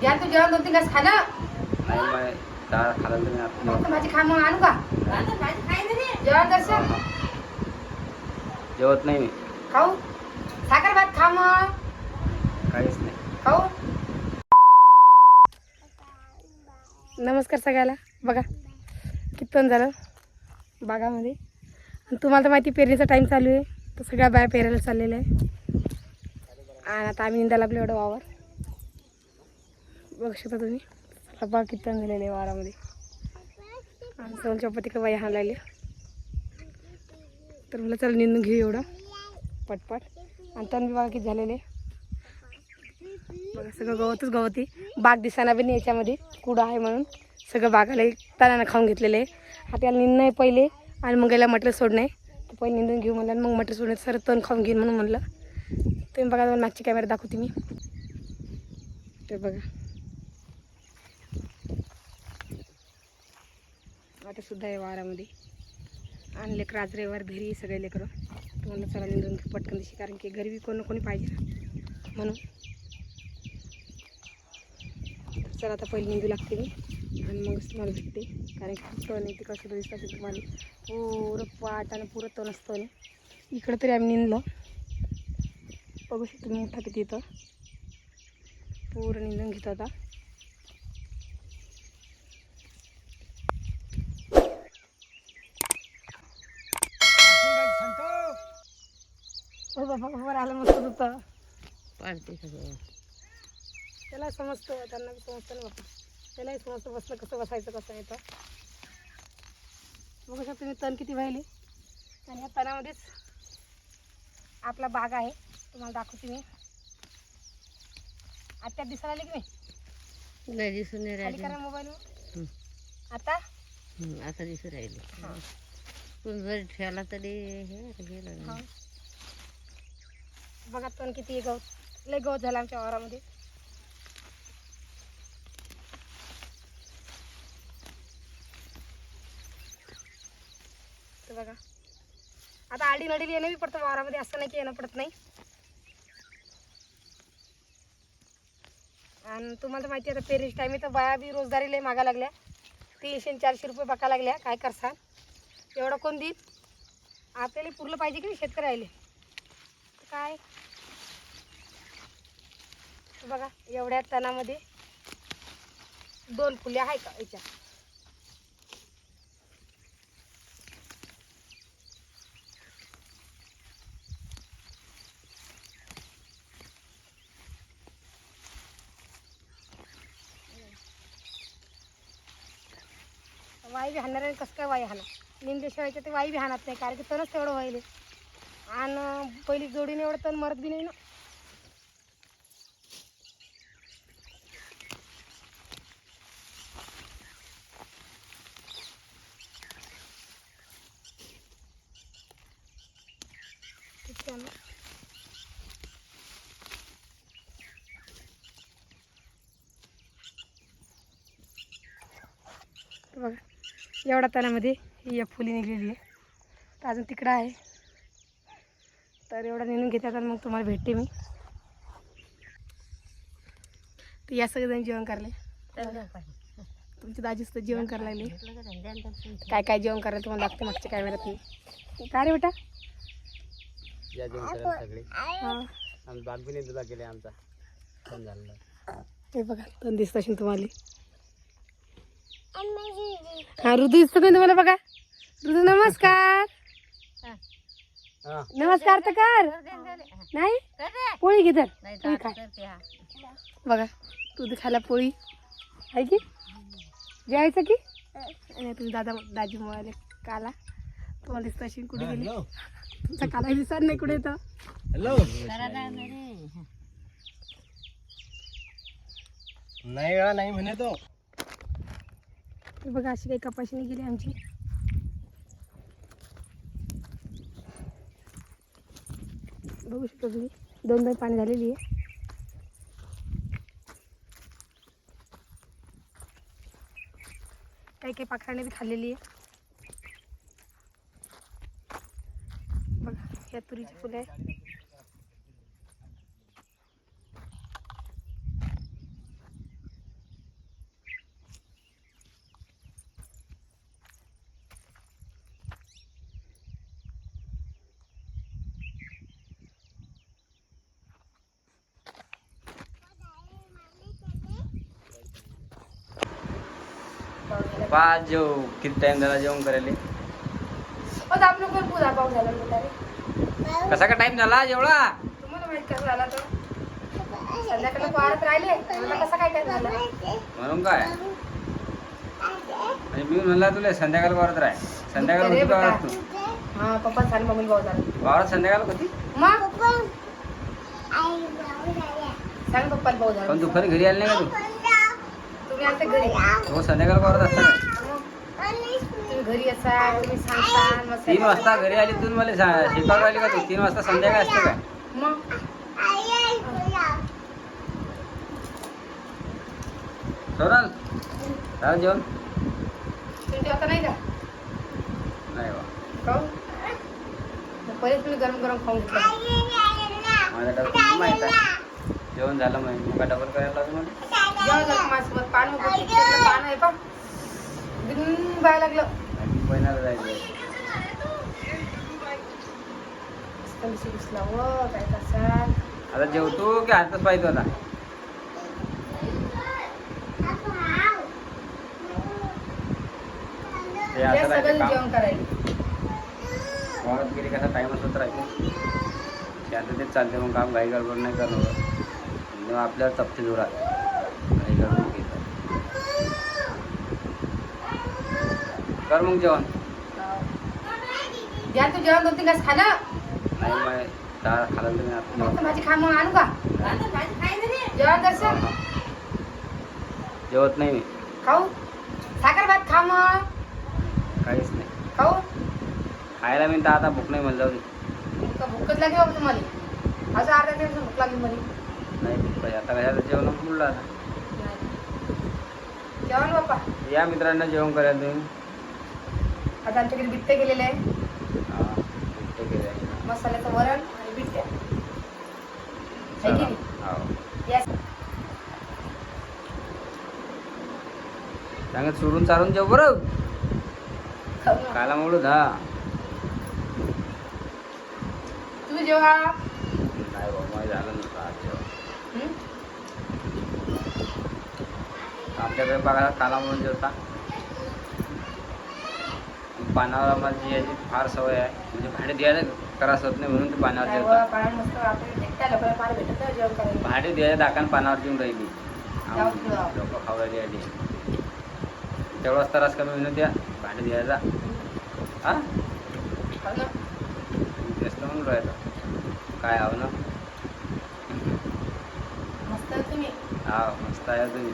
घ्या तू जेवण दोन तीन घास खा ना. नाही मग डाळ खाला मी आता. मग तर भाजी खा मग आणू का? जेवण दर्शन जेवत नाही मी. खाऊ? साखर भात खा मग. काहीच नाही. खाऊ? नमस्कार सगळ्याला. बघा किती पण झालं? बागामध्ये. आणि तुम्हाला तर माहिती पेरणीचा टाईम चालू आहे. तर सगळ्या बाया पेरायला चाललेल्या आहे आणि आता आम्ही निंदायला आपलं एवढं वावर. बघू शकता तुम्ही. चला बाकी तण झालेलं आहे वारामध्ये आणि सगळं चपाती का बाई हा लागले. तर मला चला निंदून घेऊ एवढं. पटपट. आणि तण बी बघा किती झालेले बघा सगळं गवतच गवती. बाग दिसाना बी नाही याच्यामध्ये. कुडं आहे म्हणून. सगळं बागाला तणानं खाऊन घेतलेलं आहे. आता याला निंद नाही पहिले. आणि मग याला मटर सोडणं आहे. तर पहिले निंदून घेऊ म्हणलं आणि मग मटर सोडणं सर तण खाऊन घेईन म्हणून म्हणलं. तुम्ही बघा मागची कॅमेरा दाखवते मी. ते बघा. आता सुद्धा आहे वारामध्ये आणि लेकरं आज रविवार घरी सगळे लेकरं. तुम्हाला चला निंदून पटकन दिशी कारण की घरी कोण कोणी पाहिजे ना. म्हणून. चला आता पहिले निंदू लागते मी. आणि मग तुम्हाला भेटते. कारण की तण येते कसं दिसत तुम्हाला. पुरं पाट आणि पुरं तण असतं ना इकडं तरी आम्ही निंदलं. बघू शकतो मोठा किती इथं पूर्ण निंदून घेतो आता हो बाबा आलं मस्त होतं त्याला समजतं त्यांना बी समजतं ना बाबा त्यालाही समजतं बसलं कसं बसायचं कसं येतं. बघू शकता तुम्ही तण किती वाहिले आणि या तणामध्येच आपला बाग आहे. तुम्हाला दाखवते मी. आता दिसायला आले की नाही? नाही दिसून नाही खाली राहिले. करा मोबाईलवर. आता? आता दिसून राहिले. पण जरी ठेवला तरी हे गेलं. बघा तण किती गवत. लय गवत झालं आमच्या वावरामध्ये. तर बघा. आता आडी नडील येणं बी पडतं वावरामध्ये असं नाही की येणं पडत नाही. आणि तुम्हाला तर माहिती आहे आता पेरीस टाईम तर बाया बी रोजगारी लय मागा लागल्या. तीनशे आणि चारशे रुपये बका लागल्या काय करसान? एवढं कोण देईल? आपल्याला पुरलं पाहिजे की नाही शेतकऱ्याले? काय? बघा एवढ्या तणामध्ये दोन फुले आहे का याच्या? वाई बी हाणणार कसं काय वाई हाणार निंदेशिवायच्या ते वाई बी हाणत नाही कारण की तणच तेवढं व्हायले आणि पहिली जोडीने एवढं तण मरत बी नाही ना. बघा एवढ्या तणामध्ये ही फुली निघलेली आहे. तर अजून तिकडं आहे. तर एवढं नेऊन घेतात आणि मग तुम्हाला भेटते मी. तर या सगळेजण जेवण करले तुमचे दाजी सुद्धा जेवण करायला लागले. काय काय जेवण करायला तुम्हाला लागते मागच्या काय वेळात मी काय रे बेटा? या जेवण करायला सगळे. हां. आम्ही बाग बी नाही तुला गेले आमचा पण झालेला. हे बघा तण दिसत असेल तुम्हाला. हा ऋतू दिसतो तुम्हाला बघा. ऋतू नमस्कार. हा. नमस्कार तर कर. नाही? पोळी घे तर खा. बघा तू खायला पोळी. आहे की? जेवायचं की? आणि तुम्ही दादा दाजी मुळाले काला. तुम्हाला दिसत असेल कुठे गेली? तुमचा काला दिसत नाही कुठे तर हॅलो नाही वेळा नाही म्हणे तो. हे बघा अशी काही कपाशी नाही गेली आमची. बघू शकता तुम्ही. दोन दोन पाणी झालेली आहे. काही काही पाखराने बी खाल्लेली आहे. बघा या तुरीची फुलं आहे पाऊस पाच जेव किती टाइम झाला जेवण करायला? आपलं कोण पूजा पाऊस झाला म्हणता रे कसा का टाइम झाला जेवढा? तुम्हाला माहीत कसं झाला तो? संध्याकाळी पाहत राहिले मला कसं काय काय झालं? म्हणून काय? मी म्हणला तुला संध्याकाळ वावरत राह. संध्याकाळ होती. वावरत तू? हा पप्पा सांग मम्मी भाऊ झाला वावरात संध्याकाळ होती? मग? सांग पप्पा भाऊ झाला पण दुपारी घरी आले नाही का तू? आता घरी. हो संध्याकाळ वावरत असता तुम्ही घरी असा तुम्ही सांगता मग तीन वाजता घरी आली तू मला सा- शिकवायला आली का तू? तीन वाजता संध्याकाळ असते काय मग? सोनल झालं जेवण. आता नाही का? नाही बा. खाऊ? मग पहिले तुम्ही गरम गरम खाऊन घेतलं. माझ्या डबल माहीत आहे. जेवण झालं माहिती मग डबल करायला लागलं मला जेव्हा माझ्यासोबत पान पान आहे पा बिन बाय लागलं. काय आता जेवतो की आताच पाहिजे आता. जेवण करायला. गेली कसा टाइमच होत राहते. ते आता तेच चालते मग काम घाई गडबड नाही करणं तेव्हा आपल्याला तपते जोरात घाई गडबड घेतात कर मग जेवण. द्या तू जेवण दोन तीन घास खाणं. नाही आता फक्त जेवण. भाजी खा मग आणू का? जेवण करशील जेवत नाही मी. खाऊ. साखर भात खा मग. काहीच नाही. खाऊ. खायला मी तर आता भूक नाही मला जाऊ दे का भूकच लागली बाबा तुम्हाला. असं अर्धा दिवस भूक लागली मला नाही भूक पाहिजे आता कशाला जेवण बोललं आता. जेवण बाप्पा. या मित्रांना जेवण करायला तुम्ही. आता आमच्याकडे बिट्टे गेलेले आहे हा. मसाल्याचं वरण आणि बिट्ट्या है? हो. सांगत सोडून चालून जेव बरं ना. काला मोडू हा तुम्ही जेव्हा नाही बाबा झालं. हं? आमच्याकडे बघा काला म्हणून जेवता पानावर माझी याची फार सवय आहे. म्हणजे भाडे द्यायला त्रास होत नाही म्हणून ते पानावर नाही जेवता बुवा, पाण्यात मस्त आपण एकट्या लोकांना पाणी भेटत नाही जेवण करायला. भाडे द्यायला दाकान पानावर जेवून राहिली. लोक राहिली आधी तेवढाच त्रास कमी होईन द्या. भाडे द्यायचा हा. तेच तर म्हणून राहिलं. काय हवं ना? मस्त आहे तुम्ही? हा मस्त आहे तुम्ही